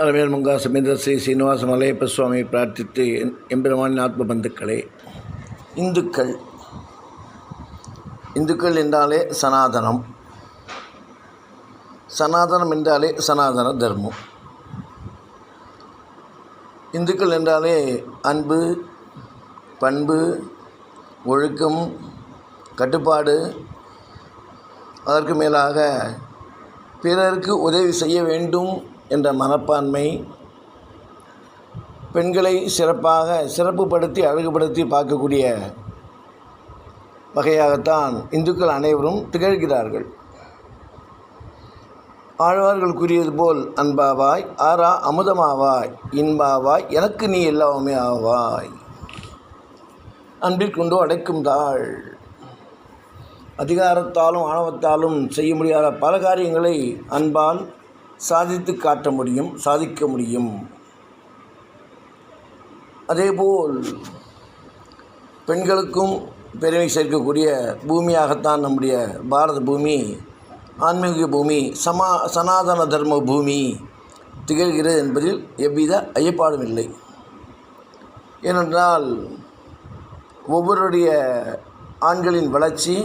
அரவேல் முங்கா சமேந்திர ஸ்ரீ சீனிவாச மலையப்ப சுவாமியை பிரார்த்தித்து எம்- எம்பெருமானின் ஆத்ம பந்துக்களே. இந்துக்கள். இந்துக்கள் என்றாலே சனாதனம். சனாதனம் என்றாலே சனாதன தர்மம். இந்துக்கள் என்றாலே அன்பு பண்பு ஒழுக்கம் கட்டுப்பாடு. அதற்கு மேலாக பிறருக்கு உதவி செய்ய வேண்டும் என்ற மனப்பான்மை பெண்களை சிறப்பாக சிறப்புப்படுத்தி அழகுபடுத்தி பார்க்கக்கூடிய வகையாகத்தான் இந்துக்கள் அனைவரும் திகழ்கிறார்கள். ஆழ்வார்கள் கூறியது போல் அன்பாவாய் ஆரா அமுதமாவாய் இன்பாவாய் எனக்கு நீ எல்லாமே ஆவாய். அன்பிற்குண்டோ அடைக்கும் தாள். அதிகாரத்தாலும் ஆணவத்தாலும் செய்ய முடியாத பல காரியங்களை அன்பால் சாதித்து காட்ட முடியும் சாதிக்க முடியும். அதேபோல் பெண்களுக்கும் பெருமை சேர்க்கக்கூடிய பூமியாகத்தான் நம்முடைய பாரத பூமி ஆன்மீக பூமி சமா சனாதன தர்ம பூமி திகழ்கிறது என்பதில் எவ்வித ஐயப்பாடும் இல்லை. ஏனென்றால் ஒவ்வொருடைய ஆண்களின் வளர்ச்சி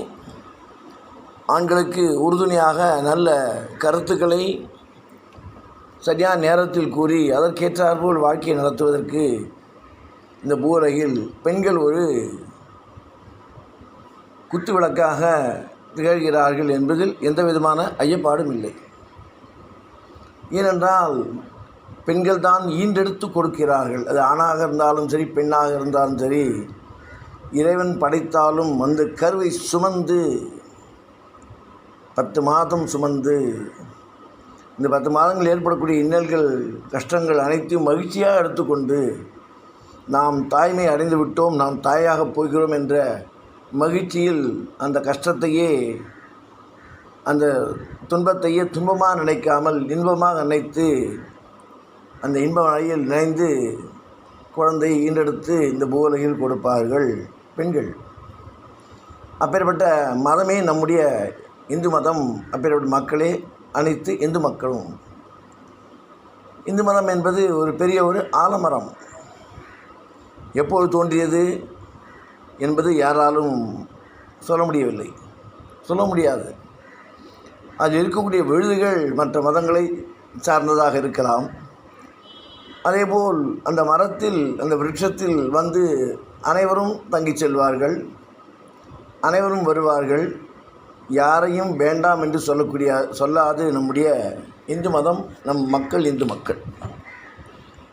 ஆண்களுக்கு உறுதுணையாக நல்ல கருத்துக்களை சரியான நேரத்தில் கூறி அதற்கேற்றாற்போல் வாழ்க்கையை நடத்துவதற்கு இந்த பூரையில் பெண்கள் ஒரு குத்து விளக்காக திகழ்கிறார்கள் என்பதில் எந்த விதமான ஐயப்பாடும் இல்லை. ஏனென்றால் பெண்கள் தான் ஈண்டெடுத்து கொடுக்கிறார்கள். அது ஆணாக இருந்தாலும் சரி பெண்ணாக இருந்தாலும் சரி இறைவன் படைத்தாலும் அந்த கருவை சுமந்து பத்து மாதம் சுமந்து இந்த பத்து மாதங்கள் ஏற்படக்கூடிய இன்னல்கள் கஷ்டங்கள் அனைத்தையும் மகிழ்ச்சியாக எடுத்துக்கொண்டு நாம் தாய்மை அடைந்து விட்டோம் நாம் தாயாக போகிறோம் என்ற மகிழ்ச்சியில் அந்த கஷ்டத்தையே அந்த துன்பத்தையே துன்பமாக நினைக்காமல் இன்பமாக நினைத்து அந்த இன்ப வழியில் நினைந்து குழந்தையை ஈண்டெடுத்து இந்த பூவுலகில் கொடுப்பார்கள் பெண்கள். அப்பேற்பட்ட மதமே நம்முடைய இந்து மதம் அப்பேற்பட்ட மக்களே அனைத்து இந்து மக்களும். இந்து மதம் என்பது ஒரு பெரிய ஒரு ஆலமரம். எப்போது தோன்றியது என்பது யாராலும் சொல்ல முடியவில்லை. சொல்ல முடியாது. அதில் இருக்கக்கூடிய விழுதுகள் மற்ற மதங்களை சார்ந்ததாக இருக்கலாம். அதேபோல் அந்த மரத்தில் அந்த விருட்சத்தில் வந்து அனைவரும் தங்கிச் செல்வார்கள். அனைவரும் வருவார்கள். யாரையும் வேண்டாம் என்று சொல்லக்கூடிய சொல்லாது நம்முடைய இந்து மதம் நம் மக்கள் இந்து மக்கள்.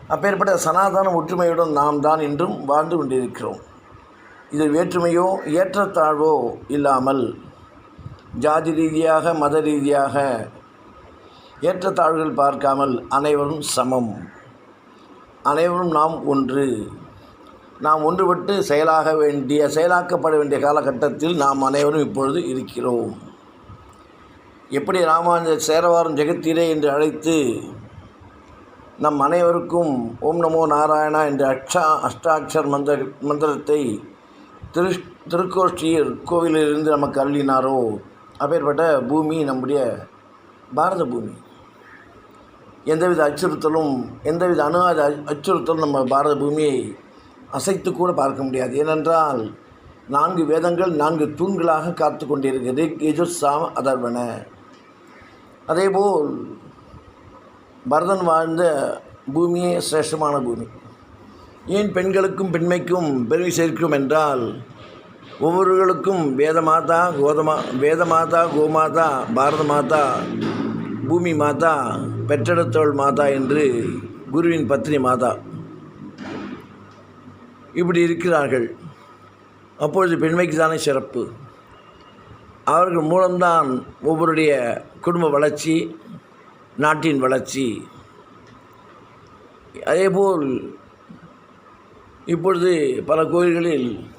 அப்பேற்பட்ட சனாதன ஒற்றுமையுடன் நாம் தான் இன்றும் வாழ்ந்து கொண்டிருக்கிறோம். இது வேற்றுமையோ ஏற்றத்தாழ்வோ இல்லாமல் ஜாதி ரீதியாக மத ரீதியாக ஏற்றத்தாழ்வுகள் பார்க்காமல் அனைவரும் சமம். அனைவரும் நாம் ஒன்று. நாம் ஒன்றுபட்டு செயலாக வேண்டிய செயலாக்கப்பட வேண்டிய காலகட்டத்தில் நாம் அனைவரும் இப்பொழுது இருக்கிறோம். எப்படி ராமானுஜர் சேரவாரம் ஜெகத்தீரே என்று அழைத்து நம் அனைவருக்கும் ஓம் நமோ நாராயணா என்ற அக்ஷா அஷ்டாட்சர் மந்திர மந்திரத்தை திரு திருக்கோஷ்டியர் கோவிலிலிருந்து நமக்கு அருளினாரோ அப்பேற்பட்ட பூமி நம்முடைய பாரத பூமி. எந்தவித அச்சுறுத்தலும் எந்தவித அணு அச்சுறுத்தலும் நம்ம பாரத பூமியை அசைத்து கூட பார்க்க முடியாது. ஏனென்றால் நான்கு வேதங்கள் நான்கு தூண்களாக காத்து கொண்டிருக்கிறது. யஜுர் சாம அதர்வன. அதேபோல் பரதன் வாழ்ந்த பூமியே சிரேஷ்டமான பூமி. ஏன் பெண்களுக்கும் பெண்மைக்கும் பெருமை சேர்க்கும் என்றால் ஒவ்வொருவர்களுக்கும் வேதமாதா கோதமா வேதமாதா கோமாதா பாரத மாதா பூமி மாதா பெற்றெடுத்தோள் மாதா என்று குருவின் பத்னி மாதா. இப்படி இருக்கிறார்கள். அப்பொழுது பெண்மைக்கு தானே சிறப்பு. அவர்கள் மூலம்தான் ஒவ்வொருடைய குடும்ப வளர்ச்சி நாட்டின் வளர்ச்சி. அதேபோல் இப்பொழுது பல கோயில்களில்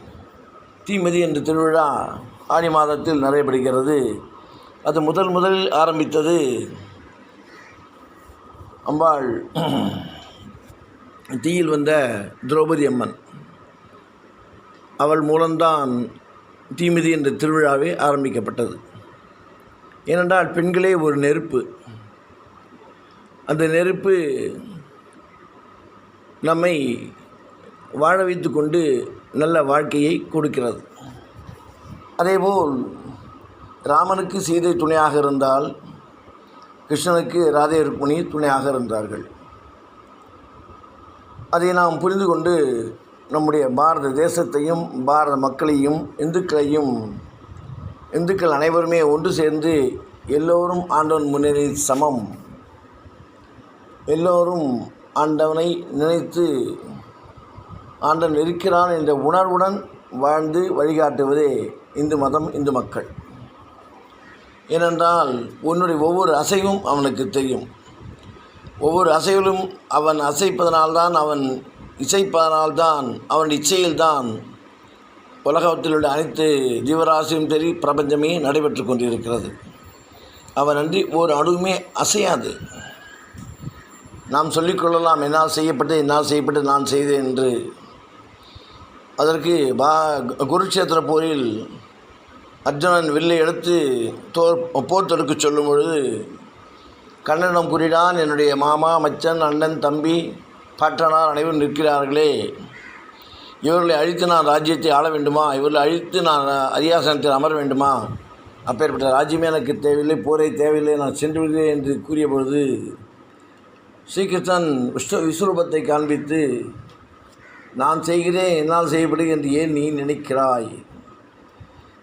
தீமதி என்ற திருவிழா ஆடி மாதத்தில் நடைபெறுகிறது. அது முதல் முதலில் ஆரம்பித்தது. அம்பாள் தீயில் வந்த திரௌபதி அம்மன். அவள் மூலம்தான் தீமிதி என்ற திருவிழாவே ஆரம்பிக்கப்பட்டது. ஏனென்றால் பெண்களே ஒரு நெருப்பு. அந்த நெருப்பு நம்மை வாழ வைத்து கொண்டு நல்ல வாழ்க்கையை கொடுக்கிறது. அதேபோல் ராமனுக்கு சீதை துணையாக இருந்தால் கிருஷ்ணனுக்கு ராதே ருக்மிணி துணையாக இருந்தார்கள். அதை நாம் புரிந்து கொண்டு நம்முடைய பாரத தேசத்தையும் பாரத மக்களையும் இந்துக்களையும் இந்துக்கள் அனைவருமே ஒன்று சேர்ந்து எல்லோரும் ஆண்டவன் முன்னேறி சமம். எல்லோரும் ஆண்டவனை நினைத்து ஆண்டவன் இருக்கிறான் என்ற உணர்வுடன் வாழ்ந்து வழிகாட்டுவதே இந்து மதம் இந்து மக்கள். ஏனென்றால் உன்னுடைய ஒவ்வொரு அசைவும் அவனுக்கு தெரியும். ஒவ்வொரு அசைவிலும் அவன் அசைப்பதனால்தான் அவன் இசைப்பதனால்தான் அவன் இச்சையில்தான் உலகத்தில் உள்ள அனைத்து ஜீவராசியும் சரி பிரபஞ்சமே நடைபெற்று கொண்டிருக்கிறது. அவன் அன்றி ஒரு அணுவுமே அசையாது. நாம் சொல்லிக்கொள்ளலாம் என்னால் செய்யப்பட்டு என்னால் செய்யப்பட்டு நான் செய்தேன் என்று. அதற்கு பா குருட்சேத்திர போரில் அர்ஜுனன் வில்லை எடுத்து தோர் போர் தொடுக்க சொல்லும் பொழுது கண்ணனிடம் கூறினான் என்னுடைய மாமா மச்சன் அண்ணன் தம்பி பாட்டனார் அனைவரும் நிற்கிறார்களே. இவர்களை அழித்து நான் ராஜ்யத்தை ஆள வேண்டுமா? இவர்களை அழித்து நான் அரியாசனத்தில் அமர வேண்டுமா? அப்பேற்பட்ட ராஜ்யமே எனக்கு தேவையில்லை போரை தேவையில்லை நான் சென்று விடுகிறேன் என்று கூறிய பொழுது ஸ்ரீகிருஷ்ணன் விஸ்வ விஸ்வரூபத்தை காண்பித்து நான் செய்கிறேன் என்னால் செய்யப்படுகிறது என்று ஏன் நீ நினைக்கிறாய்?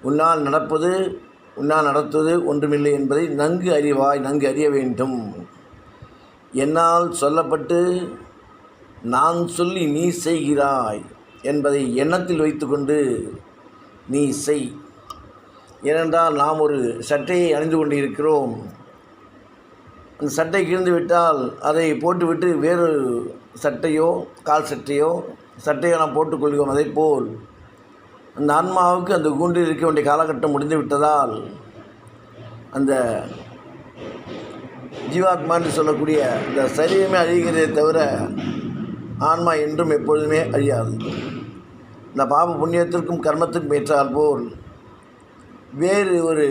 உன்னால் நடப்பது உன்னால் நடத்துவது ஒன்றுமில்லை என்பதை நன்கு அறிவாய் நன்கு அறிய வேண்டும். என்னால் சொல்லப்பட்டு நான் சொல்லி நீ செய்கிறாய் என்பதை எண்ணத்தில் வைத்துக்கொண்டு நீ செய். ஏனென்றால் நாம் ஒரு சட்டையை அணிந்து கொண்டு இருக்கிறோம் அந்த சட்டை கிழிந்து விட்டால் அதை போட்டுவிட்டு வேறு சட்டையோ கால் சட்டையோ சட்டையோ நாம் போட்டுக்கொள்கிறோம். அதே போல் அந்த ஆன்மாவுக்கு அந்த கூண்டில் இருக்க வேண்டிய காலகட்டம் முடிந்து விட்டதால் அந்த ஜீவாத்மா என்று சொல்லக்கூடிய இந்த சரீரமே அழிகிறதே தவிர ஆன்மா என்றும் எப்பொழுதுமே அழியாது இந்த பாப புண்ணியத்திற்கும் கர்மத்திற்கும் ஏற்றால் போல் வேறு ஒரு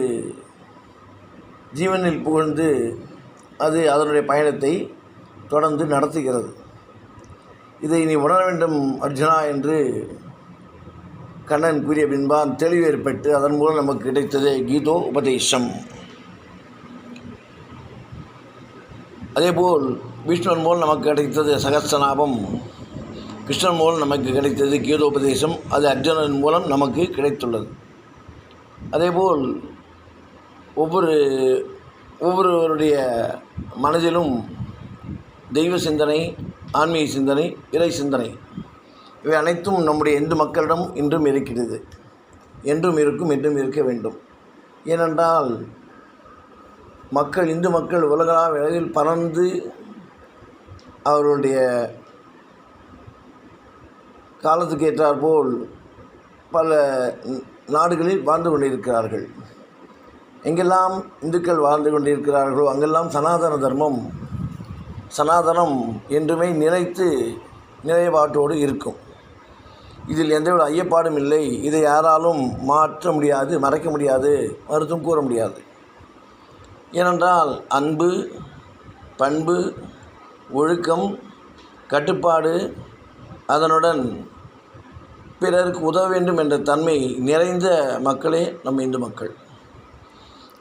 ஜீவனில் புகழ்ந்து அது அதனுடைய பயணத்தை தொடர்ந்து நடத்துகிறது. இதை நீ உணர வேண்டும் அர்ஜுனா என்று கண்ணன் கூறிய பின்பான் தெளிவு ஏற்பட்டு அதன் மூலம் நமக்கு கிடைத்தது கீதோ உபதேசம். அதேபோல் விஷ்ணுவன் மூலம் நமக்கு கிடைத்தது சகஸ்தநாபம் கிருஷ்ணன் மூலம் நமக்கு கிடைத்தது கீதோபதேசம். அது அர்ஜுனன் மூலம் நமக்கு கிடைத்துள்ளது. அதேபோல் ஒவ்வொரு ஒவ்வொருவருடைய மனதிலும் தெய்வ சிந்தனை ஆன்மீக சிந்தனை இறை சிந்தனை இவை அனைத்தும் நம்முடைய இந்து மக்களிடம் இன்றும் இருக்கிறது. என்றும் இருக்கும் என்றும் இருக்க வேண்டும். ஏனென்றால் மக்கள் இந்து மக்கள் உலகளா விலையில் பறந்து அவர்களுடைய காலத்துக்கு ஏற்றாற்போல் பல நாடுகளில் வாழ்ந்து கொண்டிருக்கிறார்கள். எங்கெல்லாம் இந்துக்கள் வாழ்ந்து கொண்டிருக்கிறார்களோ அங்கெல்லாம் சனாதன தர்மம் சனாதனம் என்றுமே நிலைத்து நிலைப்பாட்டோடு இருக்கும். இதில் எந்தவித ஐயப்பாடும் இல்லை. இதை யாராலும் மாற்ற முடியாது மறைக்க முடியாது மறுத்தும் கூற முடியாது. ஏனென்றால் அன்பு பண்பு ஒழுக்கம் கட்டுப்பாடு அதனுடன் பிறருக்கு உதவ வேண்டும் என்ற தன்மை நிறைந்த மக்களே நம் இந்து மக்கள்.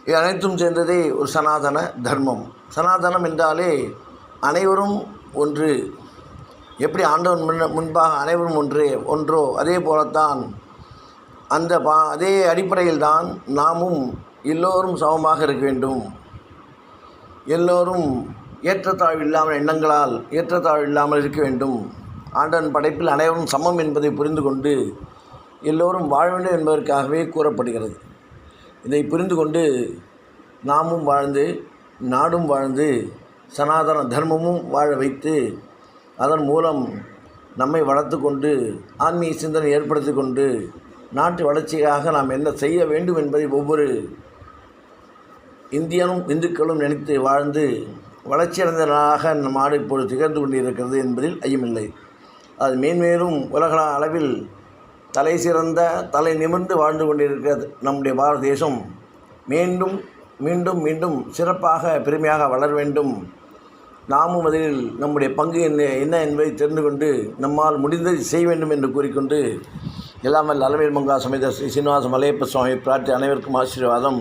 இது அனைத்தும் சேர்ந்ததே ஒரு சனாதன தர்மம். சனாதனம் என்றாலே அனைவரும் ஒன்று. எப்படி ஆண்டவன் முன் முன்பாக அனைவரும் ஒன்று ஒன்றோ அதே போலத்தான் அந்த பா அதே அடிப்படையில் தான் நாமும் எல்லோரும் சமமாக இருக்க வேண்டும். எல்லோரும் ஏற்றத்தாழ்வு இல்லாமல் எண்ணங்களால் ஏற்றத்தாழ்வு இல்லாமல் இருக்க வேண்டும். ஆண்டவன் படைப்பில் அனைவரும் சமம் என்பதை புரிந்து கொண்டு எல்லோரும் வாழ வேண்டும் என்பதற்காகவே கூறப்படுகிறது. இதை புரிந்து கொண்டு நாமும் வாழ்ந்து நாடும் வாழ்ந்து சனாதன தர்மமும் வாழ வைத்து அதன் மூலம் நம்மை வளர்த்து கொண்டு ஆன்மீக சிந்தனை ஏற்படுத்தி கொண்டு நாட்டு வளர்ச்சிக்காக நாம் என்ன செய்ய வேண்டும் என்பதை ஒவ்வொரு இந்தியனும் இந்துக்களும் நினைத்து வாழ்ந்து வளர்ச்சியடைந்ததாக நாடு இப்போது திகழ்ந்து கொண்டிருக்கிறது என்பதில் ஐயமில்லை. அது மேன்மேலும் உலக அளவில் தலை சிறந்த தலை நிமிர்ந்து வாழ்ந்து கொண்டிருக்கிறது நம்முடைய பாரத தேசம். மீண்டும் மீண்டும் மீண்டும் சிறப்பாக பெருமையாக வளர வேண்டும். நாமும் அதில் நம்முடைய பங்கு என்ன என்ன என்பதை தெரிந்து கொண்டு நம்மால் முடிந்ததை செய்ய வேண்டும் என்று கூறிக்கொண்டு எல்லாமல் அலவேல் மங்கா சமேத ஸ்ரீ சீனிவாச மலையப்ப சுவாமி பிரார்த்தி அனைவருக்கும் ஆசீர்வாதம்.